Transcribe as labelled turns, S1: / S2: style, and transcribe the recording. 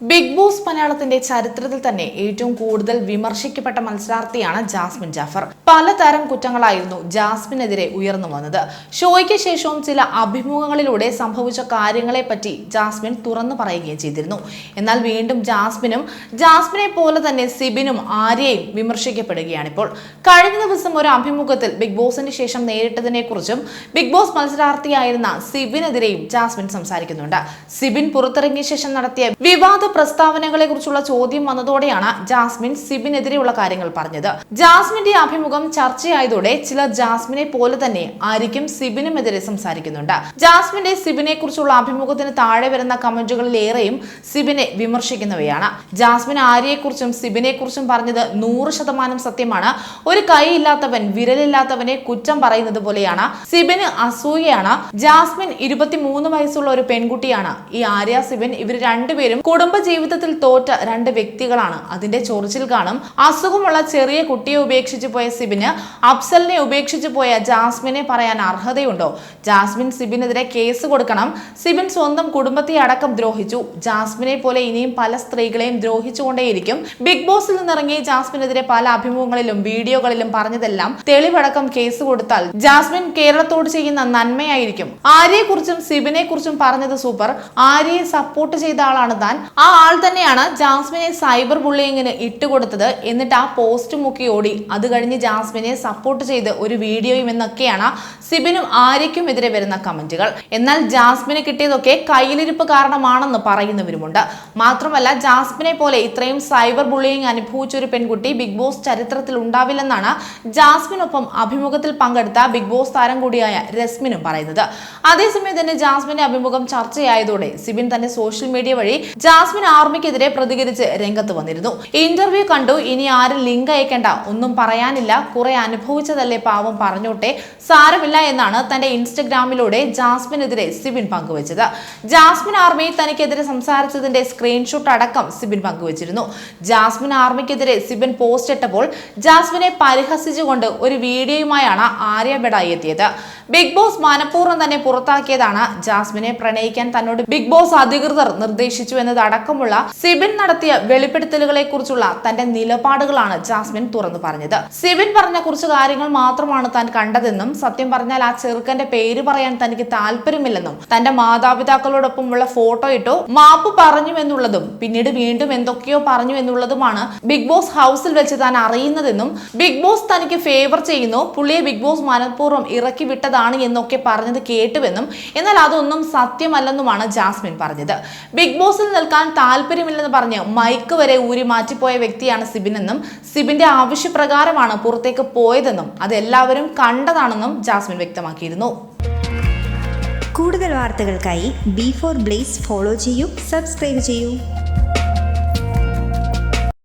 S1: Big boss മലയാളത്തിന്റെ ചരിത്രത്തിൽ തന്നെ ഏറ്റവും കൂടുതൽ വിമർശിക്കപ്പെട്ട മത്സരാർത്ഥിയാണ് ജാസ്മിൻ ജാഫർ. പലതരം കുറ്റങ്ങളായിരുന്നു ജാസ്മിനെതിരെ ഉയർന്നു വന്നത്. ഷോയ്ക്ക് ശേഷവും ചില അഭിമുഖങ്ങളിലൂടെ സംഭവിച്ച കാര്യങ്ങളെപ്പറ്റി ജാസ്മിൻ തുറന്നു പറയുകയും ചെയ്തിരുന്നു. എന്നാൽ വീണ്ടും ജാസ്മിനും ജാസ്മിനെ പോലെ തന്നെ സിബിനും ആര്യയും വിമർശിക്കപ്പെടുകയാണിപ്പോൾ. കഴിഞ്ഞ ദിവസം ഒരു അഭിമുഖത്തിൽ ബിഗ് ബോസിന് ശേഷം നേരിട്ടതിനെക്കുറിച്ചും ബിഗ് ബോസ് മത്സരാർത്ഥിയായിരുന്ന സിബിനെതിരെയും ജാസ്മിൻ സംസാരിക്കുന്നുണ്ട്. സിബിൻ പുറത്തിറങ്ങിയ ശേഷം നടത്തിയ വിവാദ പ്രസ്താവനകളെ കുറിച്ചുള്ള ചോദ്യം വന്നതോടെയാണ് ജാസ്മിൻ സിബിനെതിരെയുള്ള കാര്യങ്ങൾ പറഞ്ഞത്. ജാസ്മിന്റെ അഭിമുഖം ചർച്ചയായതോടെ ചിലർ ജാസ്മിനെ പോലെ തന്നെ ആയിരിക്കും സിബിനുമെതിരെ സംസാരിക്കുന്നുണ്ട്. ജാസ്മിന്റെ സിബിനെ കുറിച്ചുള്ള അഭിമുഖത്തിന് താഴെ വരുന്ന കമന്റുകളിലേറെയും സിബിനെ വിമർശിക്കുന്നവയാണ്. ജാസ്മിൻ ആര്യയെക്കുറിച്ചും സിബിനെ കുറിച്ചും പറഞ്ഞത് നൂറ് ശതമാനം സത്യമാണ്. ഒരു കൈയില്ലാത്തവൻ വിരലില്ലാത്തവനെ കുറ്റം പറയുന്നത് പോലെയാണ്. സിബിന് അസൂയയാണ്. ജാസ്മിൻ ഇരുപത്തിമൂന്ന് വയസ്സുള്ള ഒരു പെൺകുട്ടിയാണ്. ഈ ആര്യ സിബിൻ ഇവർ രണ്ടുപേരും കുടുംബ ജീവിതത്തിൽ തോറ്റ രണ്ട് വ്യക്തികളാണ്. അതിന്റെ ചൊറിച്ചിൽ കാണും. അസുഖമുള്ള ചെറിയ കുട്ടിയെ ഉപേക്ഷിച്ചു പോയ സിബിന് അഫ്സലിനെ ഉപേക്ഷിച്ചു പോയ ജാസ്മിനെ പറയാൻ അർഹതയുണ്ടോ? ജാസ്മിൻ സിബിനെതിരെ കേസ് കൊടുക്കണം. സിബിൻ സ്വന്തം കുടുംബത്തെ അടക്കം ദ്രോഹിച്ചു. ജാസ്മിനെ പോലെ ഇനിയും പല സ്ത്രീകളെയും ദ്രോഹിച്ചുകൊണ്ടേയിരിക്കും. ബിഗ് ബോസിൽ നിന്നിറങ്ങിയ ജാസ്മിനെതിരെ പല അഭിമുഖങ്ങളിലും വീഡിയോകളിലും പറഞ്ഞതെല്ലാം തെളിവടക്കം കേസ് കൊടുത്താൽ ജാസ്മിൻ കേരളത്തോട് ചെയ്യുന്ന നന്മയായിരിക്കും. ആര്യയെക്കുറിച്ചും സിബിനെ കുറിച്ചും പറഞ്ഞത് സൂപ്പർ. ആര്യയെ സപ്പോർട്ട് ചെയ്ത ആളാണ് താൻ. ആ ആൾ തന്നെയാണ് ജാസ്മിനെ സൈബർ ബുള്ളിങ്ങിന് ഇട്ടുകൊടുത്തത് എന്നിട്ട് ആ പോസ്റ്റ് മുക്കി ഓടി. അത് കഴിഞ്ഞ് ജാസ്മിനെ സപ്പോർട്ട് ചെയ്ത് ഒരു വീഡിയോയും എന്നൊക്കെയാണ് സിബിനും ആര്യയ്ക്കും എതിരെ വരുന്ന കമന്റുകൾ. എന്നാൽ ജാസ്മിന് കിട്ടിയതൊക്കെ കയ്യിലിരിപ്പ് കാരണമാണെന്ന് പറയുന്നവരുമുണ്ട്. മാത്രമല്ല ജാസ്മിനെ പോലെ ഇത്രയും സൈബർ ബുള്ളിയിങ് അനുഭവിച്ച ഒരു പെൺകുട്ടി ബിഗ് ബോസ് ചരിത്രത്തിൽ ഉണ്ടാവില്ലെന്നാണ് ജാസ്മിനൊപ്പം അഭിമുഖത്തിൽ പങ്കെടുത്ത ബിഗ് ബോസ് താരം കൂടിയായ രസ്മിനും പറയുന്നത്. അതേസമയം തന്നെ ജാസ്മിന്റെ അഭിമുഖം ചർച്ചയായതോടെ സിബിൻ തന്റെ സോഷ്യൽ മീഡിയ വഴി ജാസ്മിൻ ആർമിക്കെതിരെ പ്രതികരിച്ച് രംഗത്ത് വന്നിരുന്നു. ഇന്റർവ്യൂ കണ്ടു. ഇനി ആരും ലിങ്ക് അയക്കേണ്ട. ഒന്നും പറയാനില്ല. കുറെ അനുഭവിച്ചതല്ലേ പാവം പറഞ്ഞോട്ടെ. സാരമില്ല എന്നാണ് തന്റെ ഇൻസ്റ്റഗ്രാമിലൂടെ ജാസ്മിനെതിരെ സിബിൻ പങ്കുവച്ചത്. ജാസ്മിൻ ആർമി തനിക്കെതിരെ സംസാരിച്ചതിന്റെ സ്ക്രീൻഷോട്ട് അടക്കം സിബിൻ പങ്കുവച്ചിരുന്നു. ജാസ്മിൻ ആർമിക്കെതിരെ സിബിൻ പോസ്റ്റ് ഇട്ടപ്പോൾ ജാസ്മിനെ പരിഹസിച്ചുകൊണ്ട് ഒരു വീഡിയോയുമായാണ് ആര്യ ബെഡായി എത്തിയത്. ബിഗ് ബോസ് മനഃപൂർവം തന്നെ പുറത്താക്കിയതാണ് ജാസ്മിനെ പ്രണയിക്കാൻ തന്നോട് ബിഗ് ബോസ് അധികൃതർ നിർദ്ദേശിച്ചു എന്നതടക്കമുള്ള സിബിൻ നടത്തിയ വെളിപ്പെടുത്തലുകളെ കുറിച്ചുള്ള തന്റെ നിലപാടുകളാണ് ജാസ്മിൻ തുറന്നു പറഞ്ഞത്. സിബിൻ പറഞ്ഞ കുറച്ച് കാര്യങ്ങൾ മാത്രമാണ് താൻ കണ്ടതെന്നും സത്യം പറഞ്ഞാൽ ആ ചെറുക്കന്റെ പേര് പറയാൻ തനിക്ക് താല്പര്യമില്ലെന്നും തന്റെ മാതാപിതാക്കളോടൊപ്പമുള്ള ഫോട്ടോ ഇട്ടോ മാപ്പ് പറഞ്ഞു എന്നുള്ളതും പിന്നീട് വീണ്ടും എന്തൊക്കെയോ പറഞ്ഞു എന്നുള്ളതുമാണ് ബിഗ് ബോസ് ഹൗസിൽ വെച്ച് താൻ അറിയുന്നതെന്നും ബിഗ് ബോസ് തനിക്ക് ഫേവർ ചെയ്യുന്നു പുള്ളിയെ ബിഗ് ബോസ് മനഃപൂർവം ഇറക്കി വിട്ടതാണ് എന്നൊക്കെ പറഞ്ഞത് കേട്ടുവെന്നും എന്നാൽ അതൊന്നും സത്യമല്ലെന്നുമാണ് ജാസ്മിൻ പറഞ്ഞത്. ബിഗ് ബോസിൽ നിൽക്കാൻ താല്പര്യമില്ലെന്ന് പറഞ്ഞ് മൈക്ക് വരെ ഊരി മാറ്റിപ്പോയ വ്യക്തിയാണ് സിബിനെന്നും സിബിന്റെ ആവശ്യപ്രകാരമാണ് പുറത്തേക്ക് പോയതെന്നും അതെല്ലാവരും കണ്ടതാണെന്നും ജാസ്മിൻ വ്യക്തമാക്കിയിരുന്നു.
S2: കൂടുതൽ വാർത്തകൾക്കായി ബി ഫോർ ബ്ലേസ് ഫോളോ ചെയ്യൂ സബ്സ്ക്രൈബ് ചെയ്യൂ.